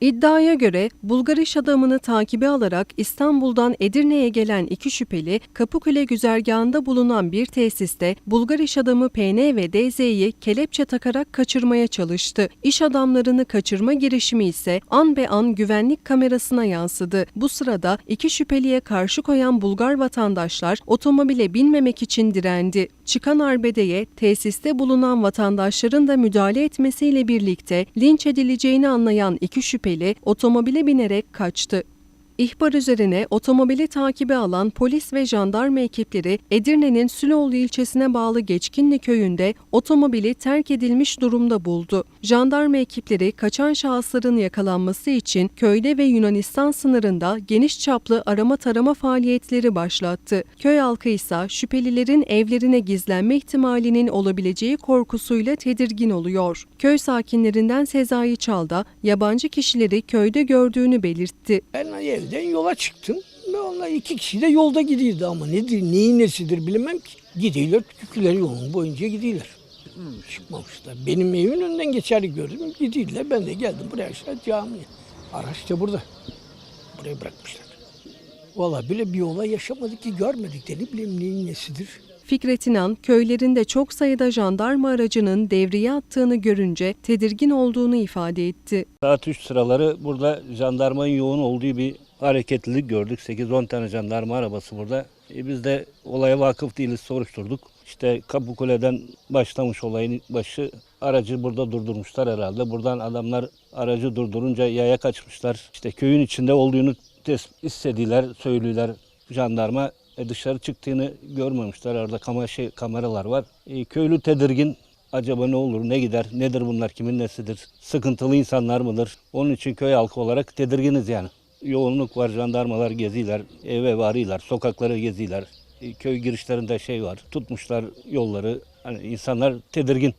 İddiaya göre Bulgar iş adamını takibe alarak İstanbul'dan Edirne'ye gelen iki şüpheli Kapıkule güzergahında bulunan bir tesiste Bulgar iş adamı PN ve DZ'yi kelepçe takarak kaçırmaya çalıştı. İş adamlarını kaçırma girişimi ise an be an güvenlik kamerasına yansıdı. Bu sırada iki şüpheliye karşı koyan Bulgar vatandaşlar otomobile binmemek için direndi. Çıkan arbedeye tesiste bulunan vatandaşların da müdahale etmesiyle birlikte linç edileceğini anlayan iki şüpheli otomobile binerek kaçtı. İhbar üzerine otomobili takibe alan polis ve jandarma ekipleri Edirne'nin Süloğlu ilçesine bağlı Geçkinli köyünde otomobili terk edilmiş durumda buldu. Jandarma ekipleri kaçan şahısların yakalanması için köyde ve Yunanistan sınırında geniş çaplı arama tarama faaliyetleri başlattı. Köy halkı ise şüphelilerin evlerine gizlenme ihtimalinin olabileceği korkusuyla tedirgin oluyor. Köy sakinlerinden Sezai Çalda yabancı kişileri köyde gördüğünü belirtti. Ben evden yola çıktım. Ve onlar iki kişi de yolda gidiyordu ama nedir, neyin nesidir bilemem ki. Gidiyorlar, tüküleri yolun boyunca gidiyorlar. Çıkmamışlar. Benim evimin önünden geçer gördüm. Gidiyorlar. Ben de geldim buraya aşağı camiye. Araç da burada. Buraya bırakmışlar. Valla bile bir olay yaşamadık ki görmedik de ne bileyim neyin nesidir. Fikret İnan, köylerinde çok sayıda jandarma aracının devreye attığını görünce tedirgin olduğunu ifade etti. Saat 3 sıraları burada jandarmanın yoğun olduğu bir hareketlilik gördük. 8-10 tane jandarma arabası burada. E biz de olaya vakıf değiliz soruşturduk. İşte Kapıkule'den başlamış olayın başı. Aracı burada durdurmuşlar herhalde. Buradan adamlar aracı durdurunca yaya kaçmışlar. İşte köyün içinde olduğunu istediler, söylüyorlar jandarma. E dışarı çıktığını görmemişler. Orada kamera, şey, kameralar var. E, köylü tedirgin. Acaba ne olur, ne gider, nedir bunlar, kimin nesidir? Sıkıntılı insanlar mıdır? Onun için köy halkı olarak tedirginiz yani. Yoğunluk var, jandarmalar geziler, eve varıyorlar, sokakları geziler. E, köy girişlerinde şey var, tutmuşlar yolları. Hani insanlar tedirgin.